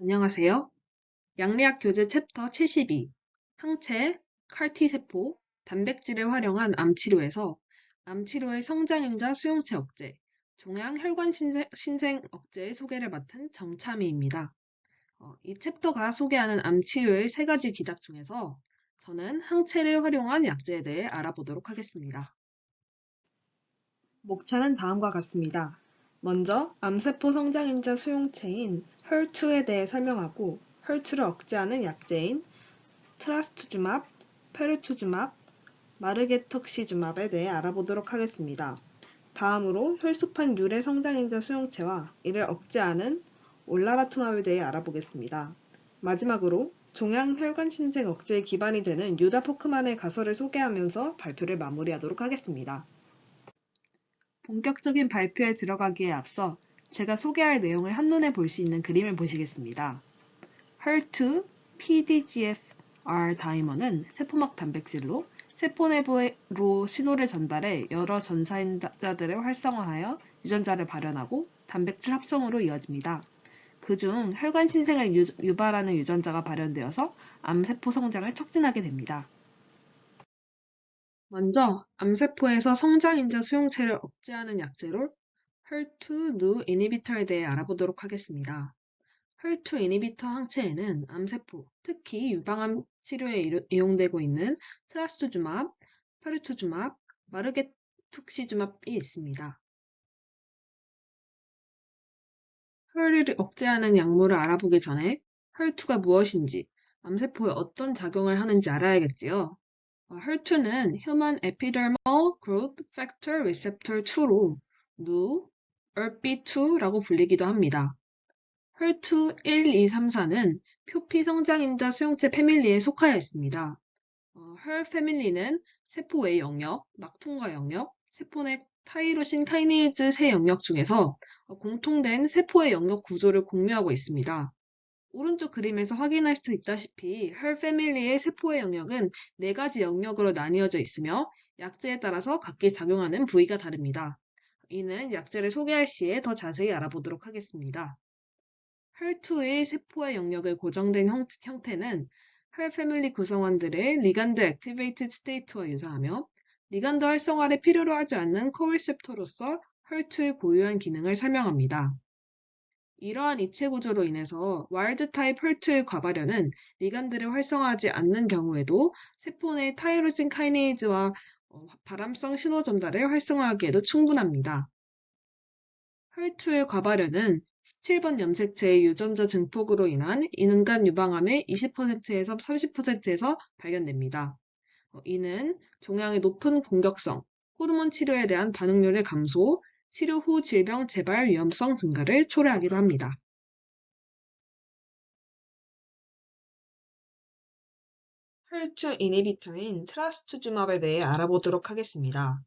안녕하세요. 양리학 교재 챕터 72 항체, 칼티 세포, 단백질을 활용한 암 치료에서 암 치료의 성장인자 수용체 억제, 종양 혈관 신생, 억제의 소개를 맡은 정참희입니다. 어, 이 챕터가 소개하는 암 치료의 세 가지 기작 중에서 저는 항체를 활용한 약제에 대해 알아보도록 하겠습니다. 목차는 다음과 같습니다. 먼저 암세포 성장인자 수용체인 혈2에 대해 설명하고 혈2를 억제하는 약제인 트라스투즈맙, 페르투즈맙, 마르게톡시주맙에 대해 알아보도록 하겠습니다. 다음으로 혈소판 유래 성장인자 수용체와 이를 억제하는 올라라투맙에 대해 알아보겠습니다. 마지막으로 종양 혈관 신생 억제의 기반이 되는 유다 포크만의 가설을 소개하면서 발표를 마무리하도록 하겠습니다. 본격적인 발표에 들어가기에 앞서 제가 소개할 내용을 한눈에 볼 수 있는 그림을 보시겠습니다. HER2 PDGFR 다이머는 세포막 단백질로 세포 내부로 신호를 전달해 여러 전사인자들을 활성화하여 유전자를 발현하고 단백질 합성으로 이어집니다. 그중 혈관 신생을 유, 발하는 유전자가 발현되어서 암세포 성장을 촉진하게 됩니다. 먼저 암세포에서 성장인자 수용체를 억제하는 약제로 HER2 누 이니비터에 대해 알아보도록 하겠습니다. HER2 이니비터 항체에는 암세포, 특히 유방암 치료에 이용되고 있는 트라스투주맙, 페르투주맙, 마르게툭시주맙이 있습니다. 혈을 억제하는 약물을 알아보기 전에 혈2가 무엇인지, 암세포에 어떤 작용을 하는지 알아야겠지요. 혈2는 Human Epidermal Growth Factor Receptor 2로 누, ERP2라고 불리기도 합니다. 혈2 1, 2, 3, 4는 표피 성장인자 수용체 패밀리에 속하여 있습니다. 어, 혈 패밀리는 세포 외 영역, 막통과 영역, 세포 내 타이로신 카이네이즈 세 영역 중에서 어, 공통된 세포의 영역 구조를 공유하고 있습니다. 오른쪽 그림에서 확인할 수 있다시피 혈 패밀리의 세포의 영역은 네 가지 영역으로 나뉘어져 있으며 약제에 따라서 각기 작용하는 부위가 다릅니다. 이는 약제를 소개할 시에 더 자세히 알아보도록 하겠습니다. 혈2의 세포의 영역을 고정된 형태는 혈 패밀리 구성원들의 리간드 액티베이티드 스테이트와 유사하며 리간드 활성화를 필요로 하지 않는 코리셉터로서 혈2의 고유한 기능을 설명합니다. 이러한 입체 구조로 인해서 와일드 타입 혈투의 과발현은 리간드를 활성화하지 않는 경우에도 세포 내 타이로신 카이네이즈와 어, 발암성 신호 전달을 활성화하기에도 충분합니다. 혈투의 과발현은 17번 염색체의 유전자 증폭으로 인한 인간 유방암의 20%에서 30%에서 발견됩니다. 어, 이는 종양의 높은 공격성, 호르몬 치료에 대한 반응률의 감소, 치료 후 질병 재발 위험성 증가를 초래하기도 합니다. 혈투 이니비터인 트라스투주맙에 대해 알아보도록 하겠습니다.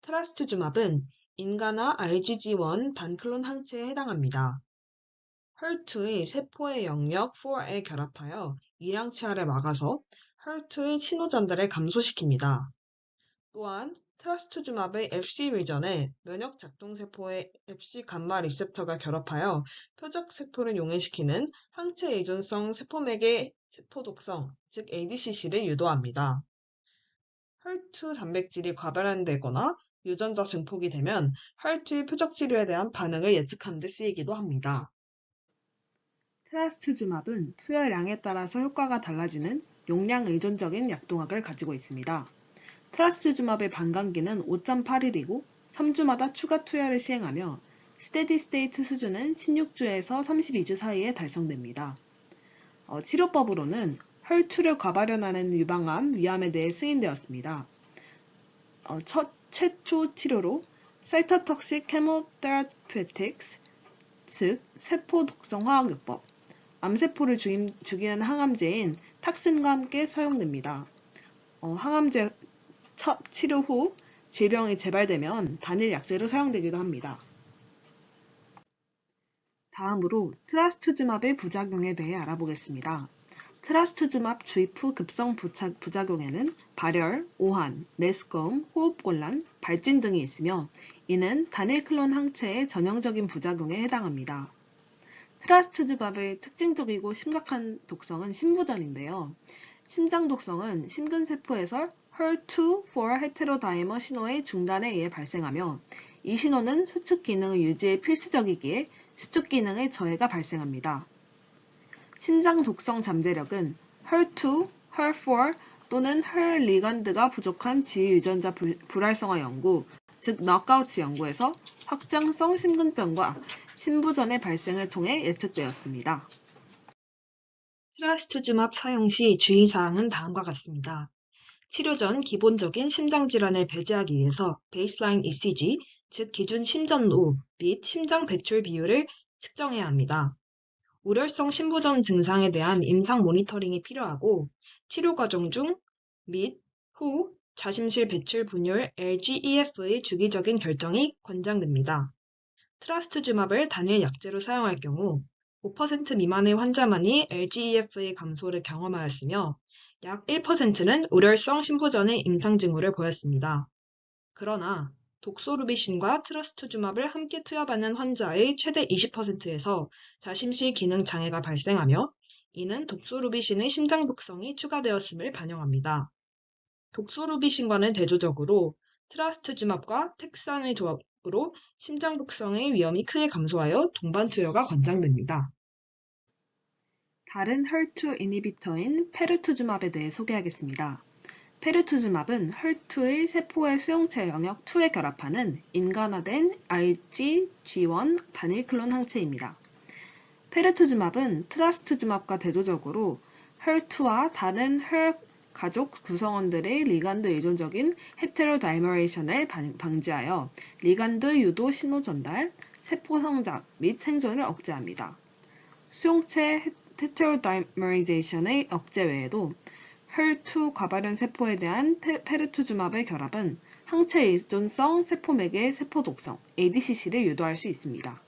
트라스투주맙은 인간화 RGG1 단클론 항체에 해당합니다. 혈투의 세포의 영역 4에 결합하여 이량치화를 막아서 혈투의 신호 전달을 감소시킵니다. 또한 트라스투즈맙의 FC 리전에 면역 작동 세포의 FC 감마 리셉터가 결합하여 표적 세포를 용해시키는 항체 의존성 세포맥의 세포 독성, 즉 ADCC를 유도합니다. 혈투 단백질이 과발현되거나 유전자 증폭이 되면 혈투의 표적 치료에 대한 반응을 예측하는 데 쓰이기도 합니다. 트라스투즈맙은 투여량에 따라서 효과가 달라지는 용량 의존적인 약동학을 가지고 있습니다. 트라스투즈맙의 반감기는 5.8일이고 3주마다 추가 투여를 시행하며 스테디 스테이트 수준은 16주에서 32주 사이에 달성됩니다. 어, 치료법으로는 혈투를 과발현하는 유방암, 위암에 대해 승인되었습니다. 어, 첫 최초 치료로 사이터톡식 케모테라피틱스, 즉 세포 독성 화학요법, 암세포를 죽이는 항암제인 탁신과 함께 사용됩니다. 어, 항암제 첫 치료 후 질병이 재발되면 단일 약제로 사용되기도 합니다. 다음으로 트라스투즈맙의 부작용에 대해 알아보겠습니다. 트라스투즈맙 주입 후 급성 부작용에는 발열, 오한, 메스꺼움, 호흡곤란, 발진 등이 있으며 이는 단일 클론 항체의 전형적인 부작용에 해당합니다. 트라스트즈밥의 특징적이고 심각한 독성은 심부전인데요. 심장 독성은 심근세포에서 HER2 for 헤테로다이머 신호의 중단에 의해 발생하며 이 신호는 수축 기능의 유지에 필수적이기에 수축 기능의 저해가 발생합니다. 심장 독성 잠재력은 HER2, HER4 또는 HER 리간드가 부족한 지휘 유전자 불, 불활성화 연구, 즉 너크아웃 연구에서 확장성 심근전과 신부전의 발생을 통해 예측되었습니다. 트라스투즈맙 사용 시 주의사항은 다음과 같습니다. 치료 전 기본적인 심장질환을 배제하기 위해서 베이스라인 ECG, 즉 기준 심전노 및 심장 배출 비율을 측정해야 합니다. 우렬성 심부전 증상에 대한 임상 모니터링이 필요하고 치료 과정 중 및 후 자심실 배출 분율 LGEF의 주기적인 결정이 권장됩니다. 트라스투즈맙을 단일 약제로 사용할 경우 5% 미만의 환자만이 LGEF의 감소를 경험하였으며 약 1%는 우렬성 심부전의 임상 징후를 보였습니다. 그러나 독소루비신과 트라스투즈맙을 함께 투여받는 환자의 최대 20%에서 자심실 기능 장애가 발생하며 이는 독소루비신의 심장 독성이 추가되었음을 반영합니다. 독소루비신과는 대조적으로 트라스투즈맙과 텍산의 조합으로 심장 독성의 위험이 크게 감소하여 동반 투여가 권장됩니다. 다른 HER2 이니비터인 페르투즈맙에 대해 소개하겠습니다. 페르투즈맙은 헐2의 세포의 수용체 영역 2에 결합하는 인간화된 IgG1 단일 클론 항체입니다. 페르투즈맙은 트라스투즈맙과 대조적으로 헐2와 다른 헐 가족 구성원들의 리간드 의존적인 헤테로다이머레이션을 방지하여 리간드 유도 신호 전달, 세포 성장 및 생존을 억제합니다. 수용체 헤테로다이머리제이션의 억제 외에도 혈2 과발현 세포에 대한 페르투즈맙의 결합은 항체 의존성 세포맥의 세포 독성 ADCC를 유도할 수 있습니다.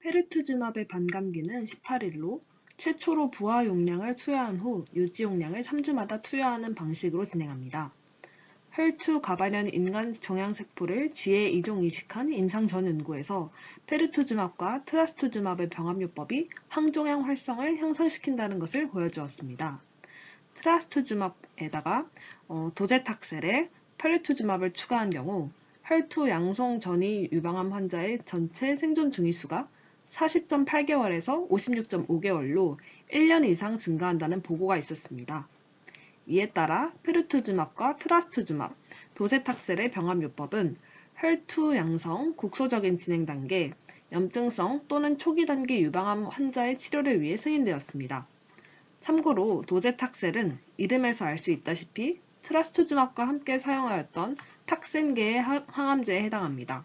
페르투즈맙의 반감기는 18일로 최초로 부하 용량을 투여한 후 유지 용량을 3주마다 투여하는 방식으로 진행합니다. 혈2 가발현 인간 정양세포를 쥐에 이종 이식한 임상 전 연구에서 페르투즈맙과 트라스투즈맙의 병합요법이 항종양 활성을 향상시킨다는 것을 보여주었습니다. 트라스투즈맙에다가 어, 도제탁셀에 페르투즈맙을 추가한 경우 혈투 양성 전이 유방암 환자의 전체 생존 중위수가 40.8개월에서 56.5개월로 1년 이상 증가한다는 보고가 있었습니다. 이에 따라 페르투즈맙과 트라스투즈맙, 도세탁셀의 병합요법은 혈투 양성, 국소적인 진행 단계, 염증성 또는 초기 단계 유방암 환자의 치료를 위해 승인되었습니다. 참고로 도제탁셀은 이름에서 알 수 있다시피 트라스투즈맙과 함께 사용하였던 탁센계의 항암제에 해당합니다.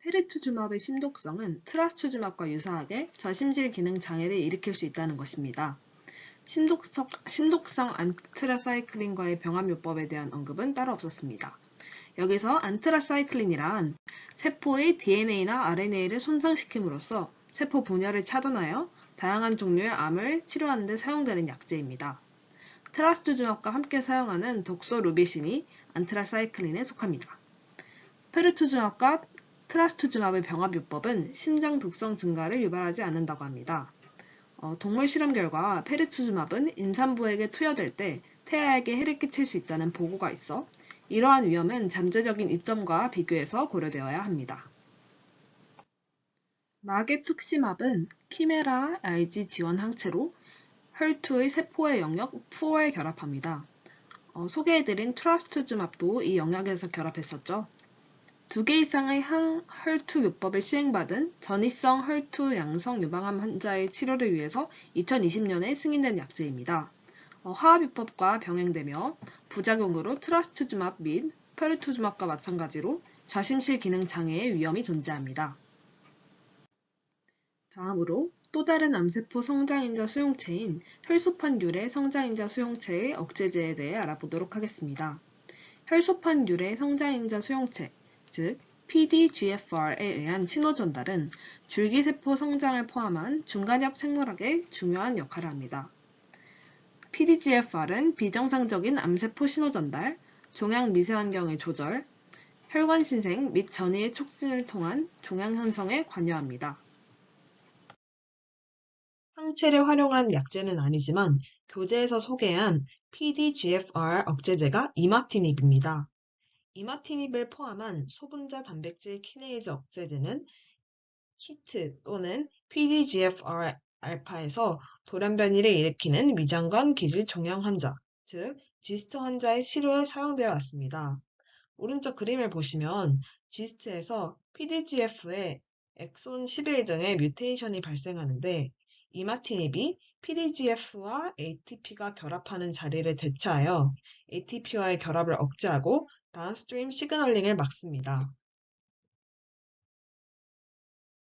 페르투즈맙의 심독성은 트라스투즈맙과 유사하게 저심실 기능 장애를 일으킬 수 있다는 것입니다. 신독성, 신독성 안트라사이클린과의 병합요법에 대한 언급은 따로 없었습니다. 여기서 안트라사이클린이란 세포의 DNA나 RNA를 손상시킴으로써 세포 분열을 차단하여 다양한 종류의 암을 치료하는 데 사용되는 약제입니다. 트라스투즈맙과 함께 사용하는 독소 루비신이 안트라사이클린에 속합니다. 페르투즈맙과 트라스투즈맙의 병합요법은 심장 독성 증가를 유발하지 않는다고 합니다. 어, 동물 실험 결과 페르투즈맙은 임산부에게 투여될 때 태아에게 해를 끼칠 수 있다는 보고가 있어 이러한 위험은 잠재적인 이점과 비교해서 고려되어야 합니다. 마게툭시맙은 키메라 RG 지원 항체로 혈투의 세포의 영역 4에 결합합니다. 어, 소개해드린 트라스투즈맙도 이 영역에서 결합했었죠. 두 개 이상의 항 혈투 요법을 시행받은 전이성 혈투 양성 유방암 환자의 치료를 위해서 2020년에 승인된 약제입니다. 어, 화합요법과 병행되며 부작용으로 트라스투즈맙 및 페르투즈맙과 마찬가지로 좌심실 기능 장애의 위험이 존재합니다. 다음으로 또 다른 암세포 성장인자 수용체인 혈소판 유래 성장인자 수용체의 억제제에 대해 알아보도록 하겠습니다. 혈소판 유래 성장인자 수용체, 즉 PDGFR에 의한 신호 전달은 줄기세포 성장을 포함한 중간엽 생물학에 중요한 역할을 합니다. PDGFR은 비정상적인 암세포 신호 전달, 종양 미세 환경의 조절, 혈관 신생 및 전이의 촉진을 통한 종양 형성에 관여합니다. 항체를 활용한 약제는 아니지만 교재에서 소개한 PDGFR 억제제가 이마티닙입니다. 이마티닙을 포함한 소분자 단백질 키네이즈 억제제는 키트 또는 PDGFR 알파에서 돌연변이를 일으키는 위장관 기질 종양 환자, 즉 지스트 환자의 치료에 사용되어 왔습니다. 오른쪽 그림을 보시면 지스트에서 PDGF에 엑손 11 등의 뮤테이션이 발생하는데 이마티닙이 PDGF와 ATP가 결합하는 자리를 대체하여 ATP와의 결합을 억제하고 다운스트림 시그널링을 막습니다.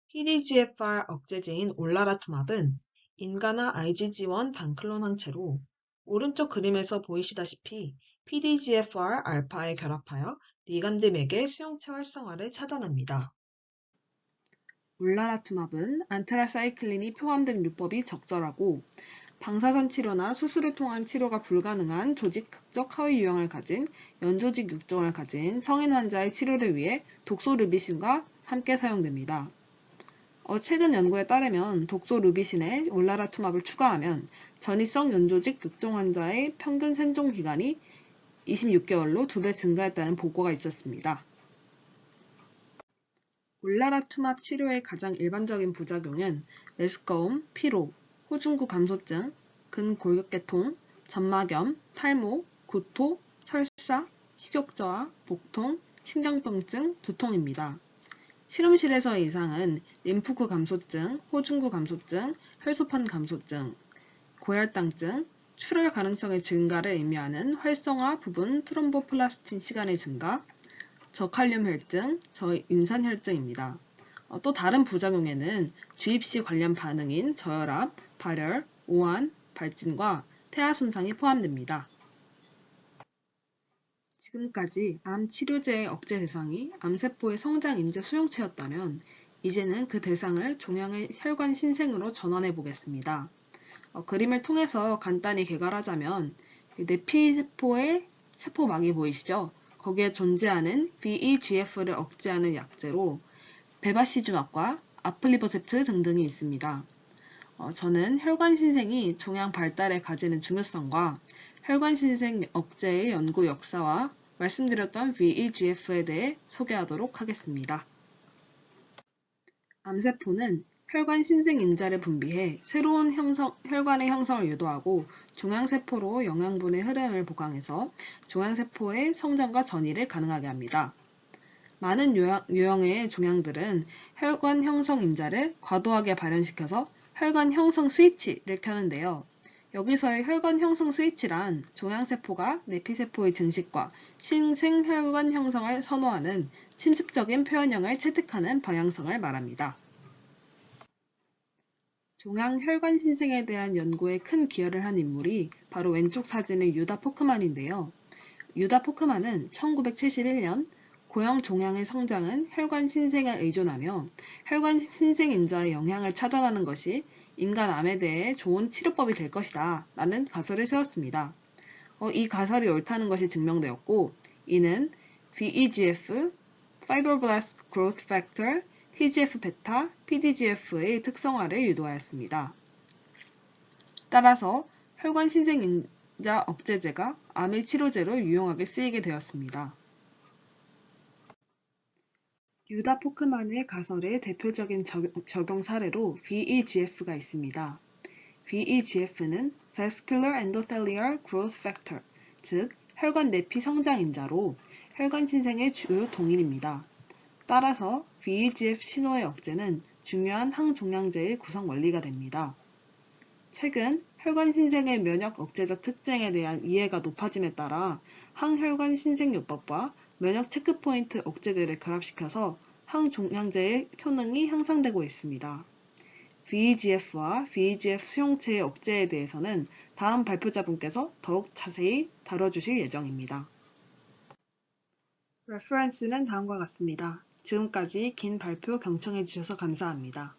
PDGFR 억제제인 올라라투맙은 인간화 IgG1 단클론 항체로 오른쪽 그림에서 보이시다시피 PDGFR 알파에 결합하여 리간드맥의 수용체 활성화를 차단합니다. 울라라투맙은 안트라사이클린이 포함된 류법이 적절하고 방사선 치료나 수술을 통한 치료가 불가능한 조직 극적 하위 유형을 가진 연조직 육종을 가진 성인 환자의 치료를 위해 독소 르비신과 함께 사용됩니다. 어, 최근 연구에 따르면 독소르비신에 올라라 투맙을 추가하면 전이성 연조직 육종 환자의 평균 생존 기간이 26개월로 두 배 증가했다는 보고가 있었습니다. 올라라 투맙 치료의 가장 일반적인 부작용은 메스꺼움, 피로, 호중구 감소증, 근골격계통, 점막염, 탈모, 구토, 설사, 식욕저하, 복통, 신경병증, 두통입니다. 실험실에서의 이상은 림프구 감소증, 호중구 감소증, 혈소판 감소증, 고혈당증, 출혈 가능성의 증가를 의미하는 활성화 부분 트롬보플라스틴 시간의 증가, 저칼륨 혈증, 저인산 혈증입니다. 어, 또 다른 부작용에는 주입시 관련 반응인 저혈압, 발열, 오한, 발진과 태아 손상이 포함됩니다. 지금까지 암 치료제의 억제 대상이 암세포의 성장 인제 수용체였다면 이제는 그 대상을 종양의 혈관 신생으로 전환해 보겠습니다. 어, 그림을 통해서 간단히 개괄하자면 내피세포의 세포막이 보이시죠? 거기에 존재하는 VEGF를 억제하는 약제로 베바시주막과 아플리버셉트 등등이 있습니다. 어, 저는 혈관 신생이 종양 발달에 가지는 중요성과 혈관 신생 억제의 연구 역사와 말씀드렸던 VEGF에 대해 소개하도록 하겠습니다. 암세포는 혈관 신생 인자를 분비해 새로운 형성, 혈관의 형성을 유도하고 종양세포로 영양분의 흐름을 보강해서 종양세포의 성장과 전이를 가능하게 합니다. 많은 유형, 의 종양들은 혈관 형성 인자를 과도하게 발현시켜서 혈관 형성 스위치를 켜는데요. 여기서의 혈관 형성 스위치란 종양세포가 내피세포의 증식과 신생혈관 형성을 선호하는 침습적인 표현형을 채택하는 방향성을 말합니다. 종양 혈관 신생에 대한 연구에 큰 기여를 한 인물이 바로 왼쪽 사진의 유다 포크만인데요. 유다 포크만은 1971년 고형 종양의 성장은 혈관 신생에 의존하며 혈관 신생 인자의 영향을 차단하는 것이 인간 암에 대해 좋은 치료법이 될 것이다 라는 가설을 세웠습니다. 어, 이 가설이 옳다는 것이 증명되었고 이는 VEGF, Fibroblast Growth Factor, TGF-베타, PDGF의 특성화를 유도하였습니다. 따라서 혈관 신생인자 억제제가 암의 치료제로 유용하게 쓰이게 되었습니다. 유다 포크만의 가설의 대표적인 적용 사례로 VEGF가 있습니다. VEGF는 Vascular Endothelial Growth Factor, 즉 혈관 내피 성장인자로 혈관 신생의 주요 동인입니다. 따라서 VEGF 신호의 억제는 중요한 항종양제의 구성 원리가 됩니다. 최근 혈관 신생의 면역 억제적 특징에 대한 이해가 높아짐에 따라 항혈관 신생요법과 면역 체크포인트 억제제를 결합시켜서 항종양제의 효능이 향상되고 있습니다. VEGF와 VEGF 수용체의 억제에 대해서는 다음 발표자분께서 더욱 자세히 다뤄주실 예정입니다. 레퍼런스는 다음과 같습니다. 지금까지 긴 발표 경청해 주셔서 감사합니다.